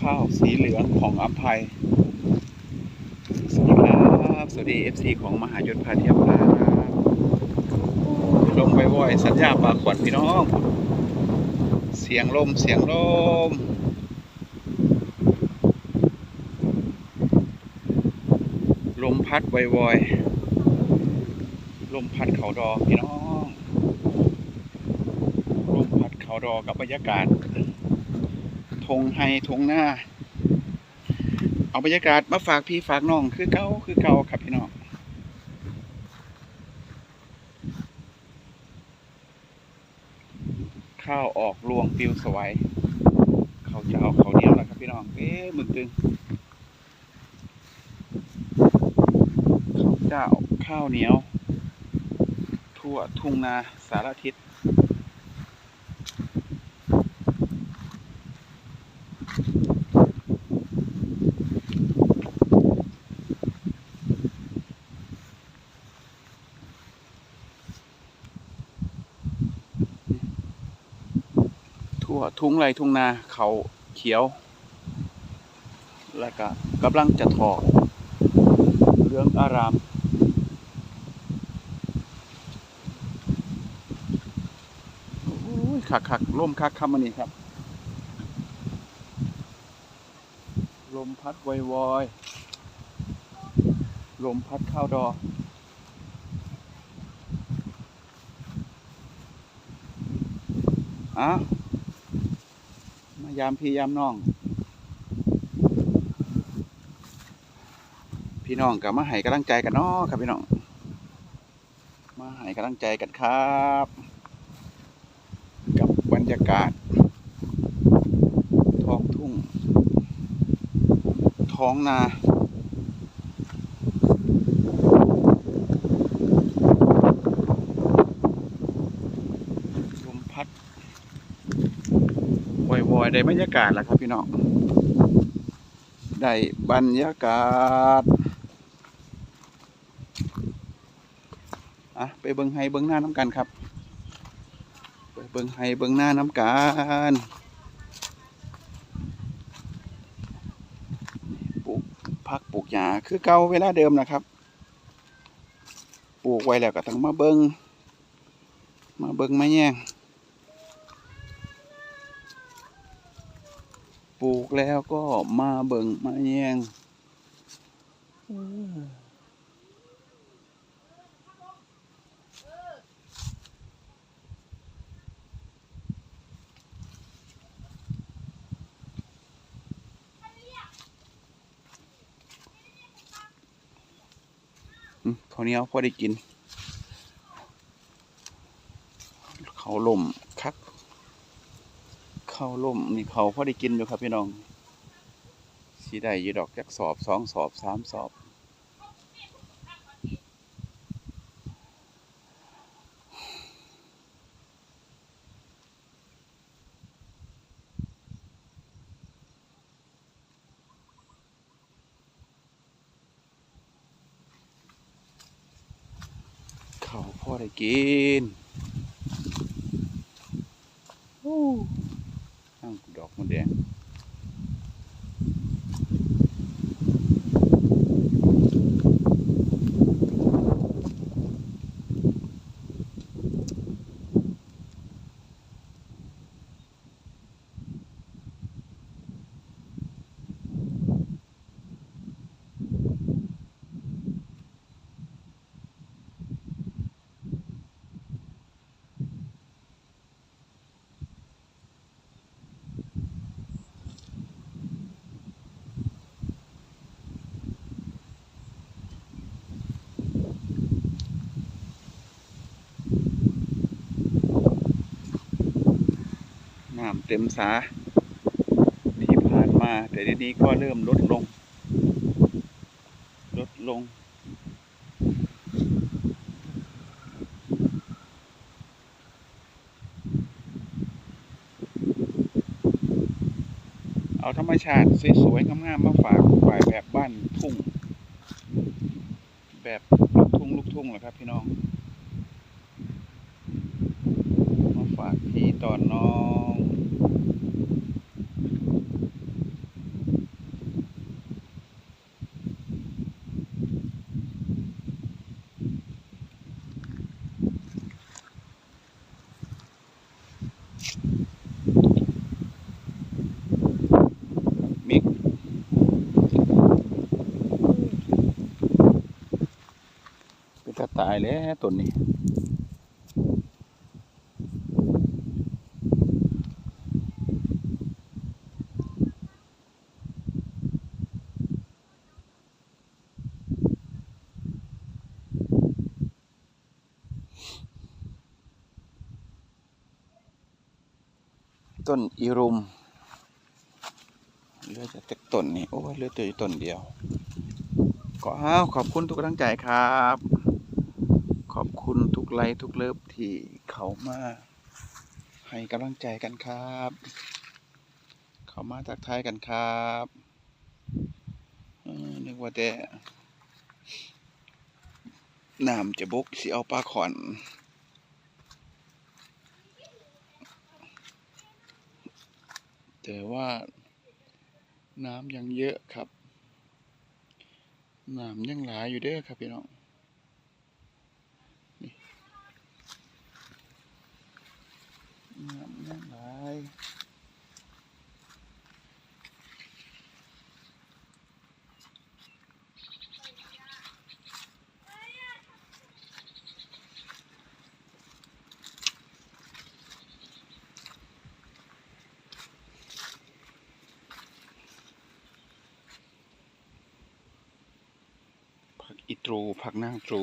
ข้าวสีเหลืองของอภัย สวัสดีครับ สวัสดี FC ของมหายศพาเทียวพาครับลมไวๆสัญญาปากขวัญพี่น้อง เสียงลมเสียงลมลมพัดไวๆลมพัดเขาดอพี่น้อง ลมพัดเขาดอกับบรรยากาศ งไฮทงหน้า เอาบรรยากาศมาฝากพี่ฝากน้องคือเก่าคือเก่าครับพี่น้องข้าวออกรวงปิวสวยเขาจะเอาเขาเหนียวนะครับพี่น้องเอ๊ะมึกตึงข้าวเจ้าข้าวเหนียว ทั่วทุ่งนาสารทิศ ทั่วทุ่งไรทุ่งนาเขาเขียว แล้วก็กำลังจะทอเหลืองอารามคักคักลมคักคำมันนี่ครับ ลมพัดวอยวอยลมพัดข้าวดออ้าวมา ยามพี่ยามน้อง พี่น้องกับมาให้กำลังใจกันเนาะครับพี่น้อง มาให้กำลังใจกันครับ กับบรรยากาศ ท้องทุ่ง ท้องนาลมพัด อยได้บรรยากาศแล้วครับพี่น้องได้บรรยากาศอะไปเบิ้งไฮเบิ้งหน้าน้ำกันครับไปเบิ้งไฮเบิ้งหน้าน้ำกันปลูกพักปลูกหญ้าคือเก่าเวลาเดิมนะครับปลูกไว้แล้วก็ต้องมาเบิงมาเบิ้งมาแย่ง ปลูกแล้วก็มาเบิ่งมาแยงอืมข้าวเหนียวพอได้กิน เขาล่มคัก ข้าวล่มนี่เขาพอได้กินอยู่ครับพี่น้องสีได้ยีดอกจักสอบสองสอบสามสอบ เขาพอได้กินโอ้ข้างดอกมะแดง น้ำเต็มสา ที่ผ่านมา แต่ทีนี้ก็เริ่มลดลง ลดลง เอาธรรมชาติสวยๆงามๆมาฝากฝ่ายแบบบ้านทุ่ง แบบลูกทุ่งลูกทุ่งเหรอครับพี่น้อง มาฝากพี่ตอนน้องายแล้วต้นนี้ ต้นอีรุมเหลือจะเต็กต้นนี่โอ้เหลือแต่ต้นเดียวก็อ้าวขอบคุณทุกกำลังใจครับ ไลค์ทุกเลิฟที่เขามา ให้กำลังใจกันครับ เขามาทักทายกันครับนึกว่าแต่น้ำจะบกสิเอาปลาขอนแต่ว่าน้ำยังเยอะครับ น้ำยังหลายอยู่เด้อครับพี่น้องนี่น้ำยังหลาย ผักอีตรู ผักนางตรู